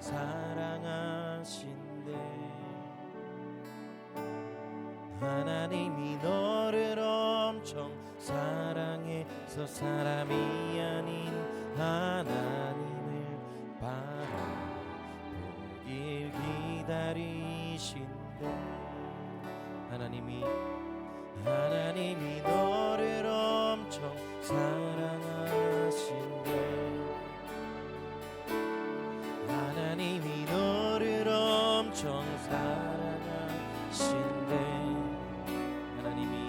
사랑하신대. 하나님이 너를 엄청 사랑해서 사람이 아닌 하나님을 바라보길 기다리신대. 하나님이 하나님이 너를 엄청 사랑 사랑하신대. 하나님이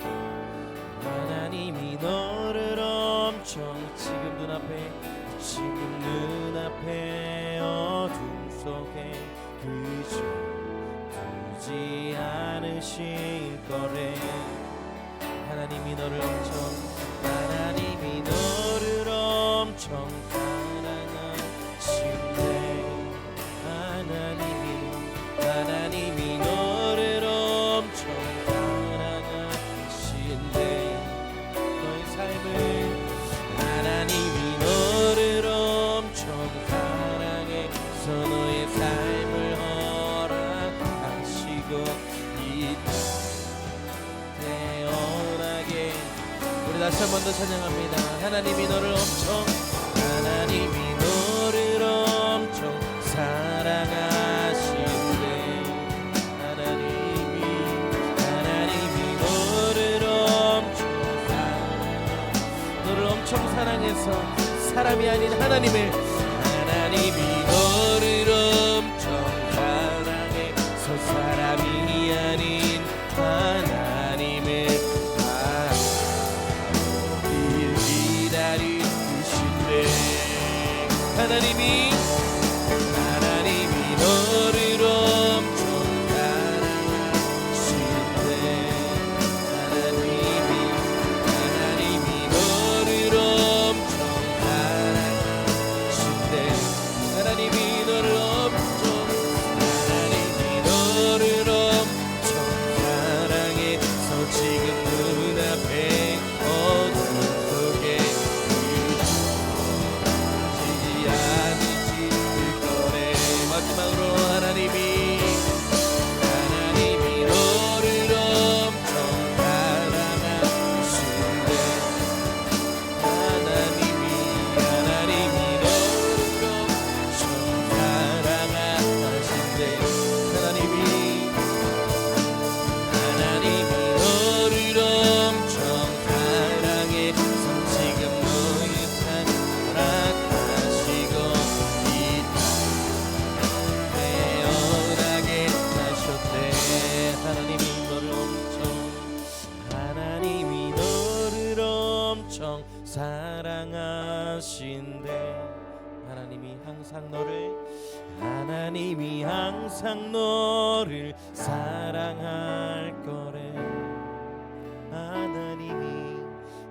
하나님이 너를 엄청 지금 눈앞에 지금 눈앞에 어둠 속에 그저 두지 않으실 거래. 하나님이 너를 엄청 하나님이 너를 엄청 찬양합니다. 하나님이 너를 엄청 하나님이 너를 엄청 사랑하신대 하나님이 하나님이 너를 엄청 너를 엄청 사랑해서 사람이 아닌 하나님을 하나님이 너를 항상 너를 사랑할 거래. 하나님이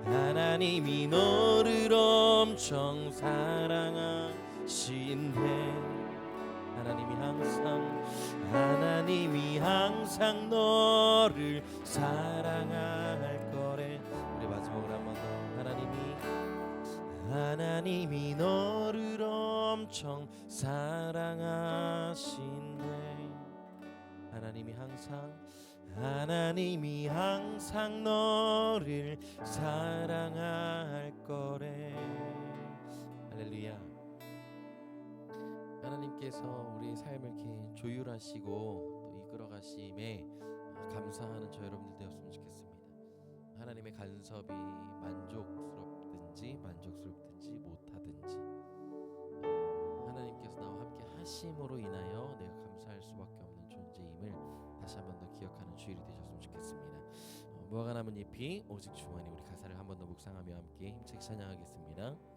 하나님이 너를 엄청 사랑하신대. 하나님이 항상 하나님이 항상 너를 사랑할 거래. 우리 마지막으로 한 번 더. 하나님이 하나님이 너를 엄청 사랑하신대 하나님이 항상 하나님이 항상 너를 사랑할 거래 할렐루야 하나님께서 우리의 삶을 이렇게 조율하시고 또 이끌어 가심에 감사하는 저 여러분들 되었으면 좋겠습니다. 하나님의 간섭이 만족스럽든지 만족스럽든지 못하든지 어, 하나님께서 나와 함께 하심으로 인하여 내가 감사할 수밖에 없는 존재임을 다시 한 번 더 기억하는 주일이 되셨으면 좋겠습니다. 어, 무화과 나뭇잎이 오직 주만이 우리 가사를 한 번 더 묵상하며 함께 힘차게 찬양하겠습니다.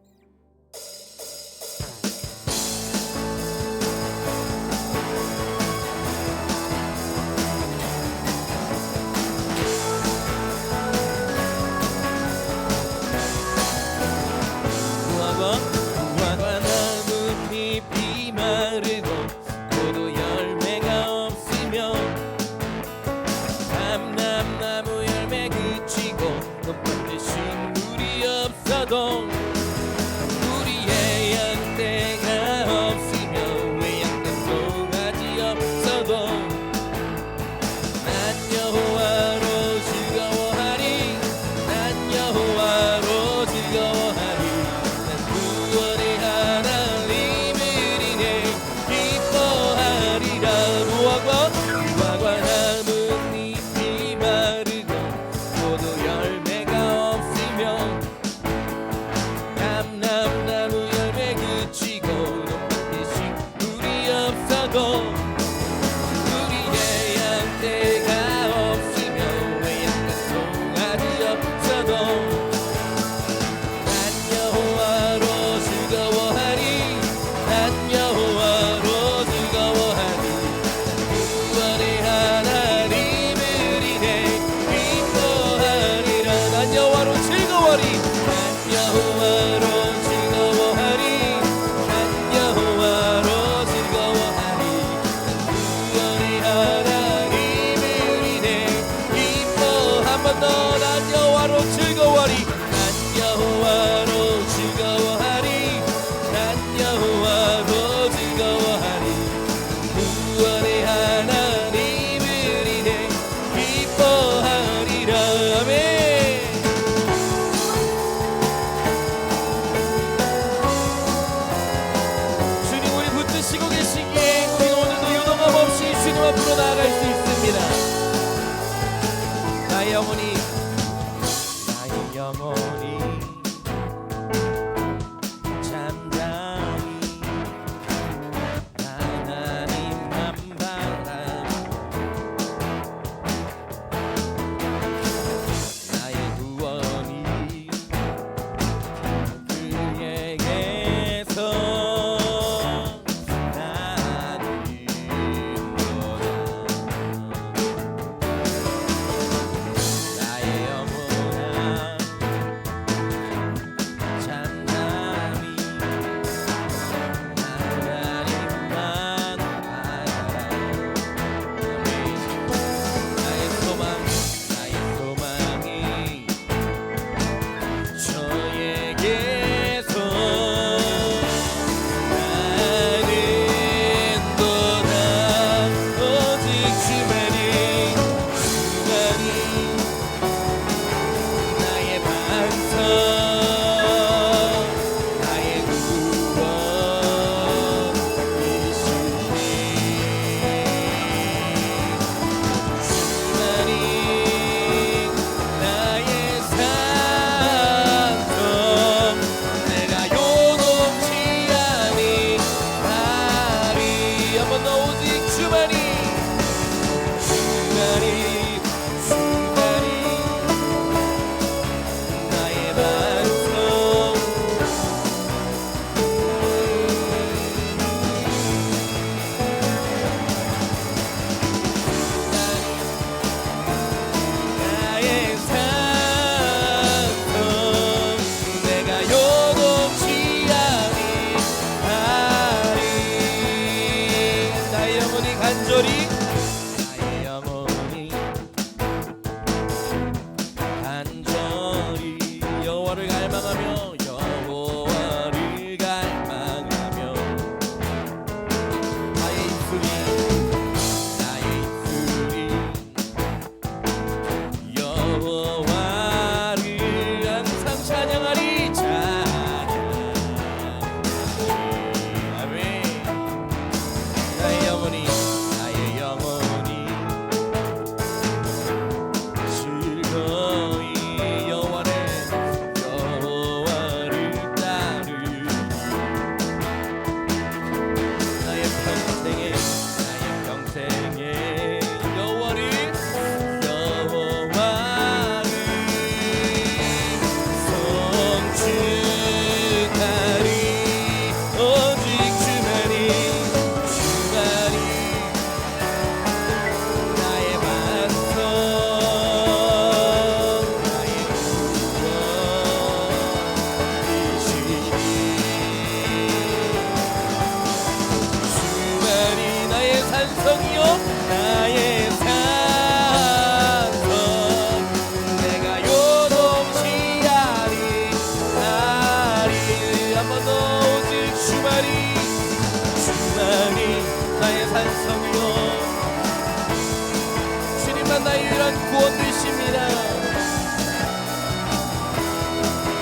주님만 나의 유일한 구원 되십니다.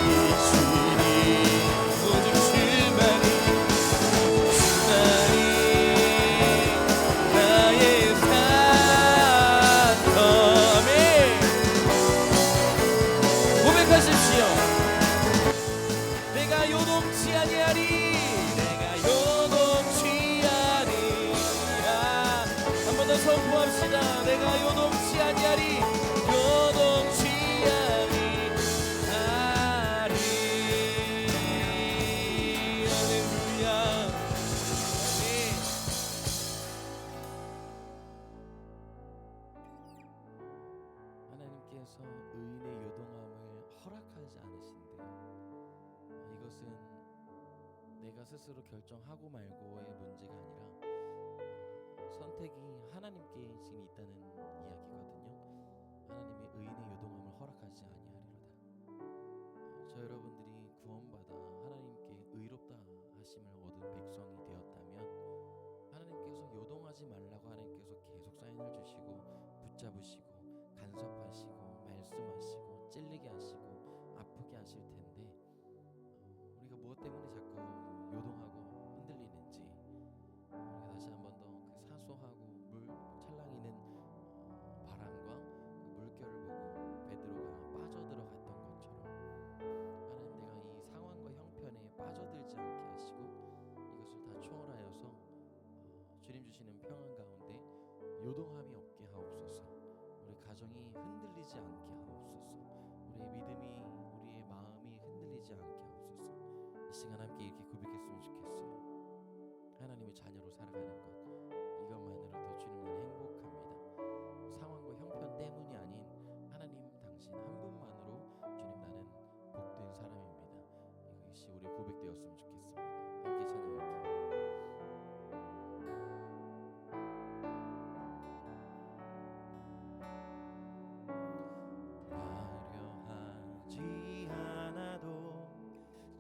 이 주님 오직 주만이 주만이 나의 산성이 고백하십시오. 내가 요동치 아니하리 선포합시다 내가 요동치 아니하리 요동치 아니하리 할렐루야. 하나님께서 의인의 요동함을 허락하지 않으신대요. 어, 이것은 내가 스스로 결정하고 말고의 문제가 아니라 어, 선택이 하나님께 지금 있다는 이야기거든요. 하나님이 의인의 요동함을 허락하지 아니하리로다. 어, 저 여러분들이 구원받아 하나님께 의롭다 하심을 얻은 백성이 되었다면 하나님께서 요동하지 말라고 하나님께서 계속 사인을 주시고 붙잡으시고 간섭하시고 말씀하시고 찔리게 하시고 흔들리지 않게 하옵소서. 우리의 믿음이 우리의 마음이 흔들리지 않게 하옵소서. 이 시간 함께 이렇게 고백했으면 좋겠어요. 하나님의 자녀로 살아가는 것 이것만으로도 주님 나는 행복합니다. 상황과 형편 때문이 아닌 하나님 당신 한 분만으로 주님 나는 복된 사람입니다. 이것이 우리 고백되었으면 좋겠습니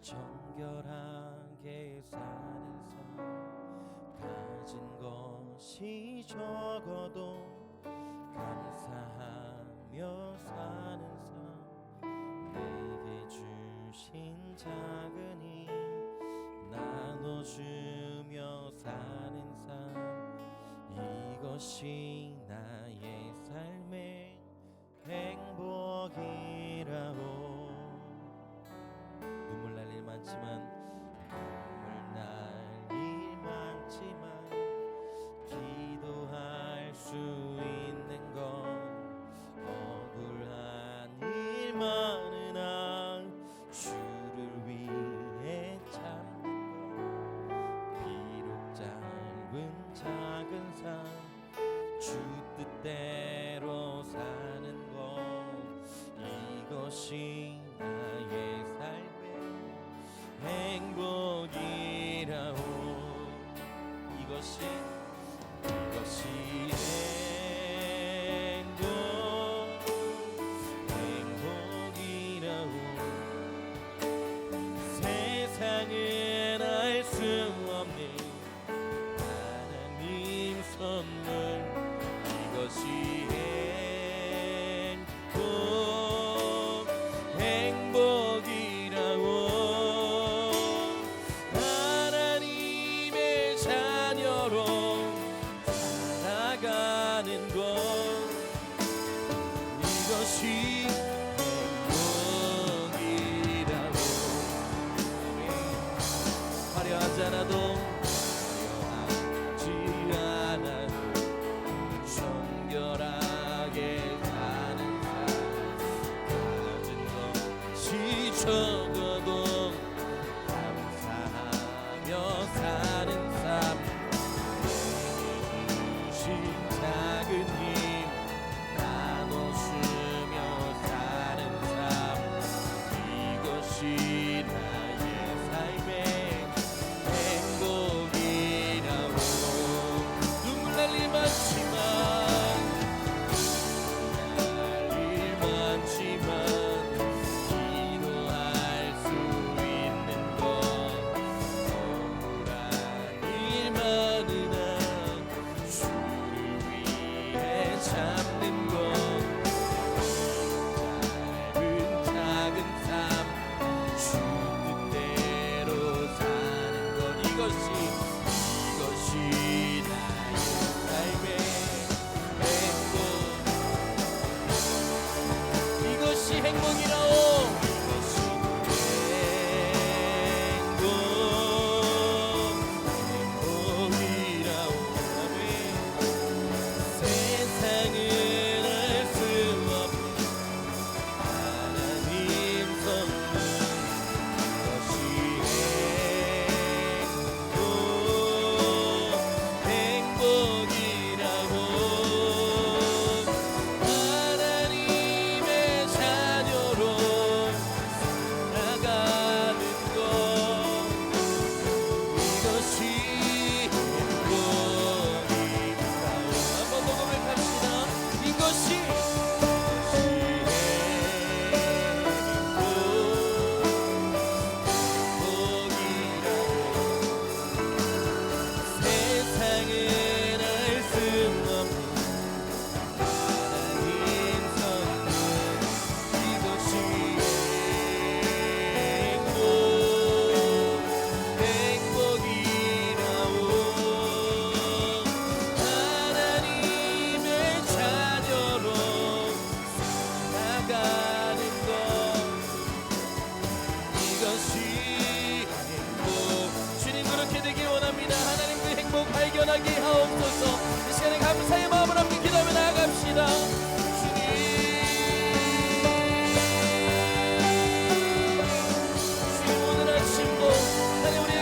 정결하게 사는 삶 가진 것이 적어도 감사하며 사는 삶 내게 주신 작은 힘 나눠주며 사는 삶 이것이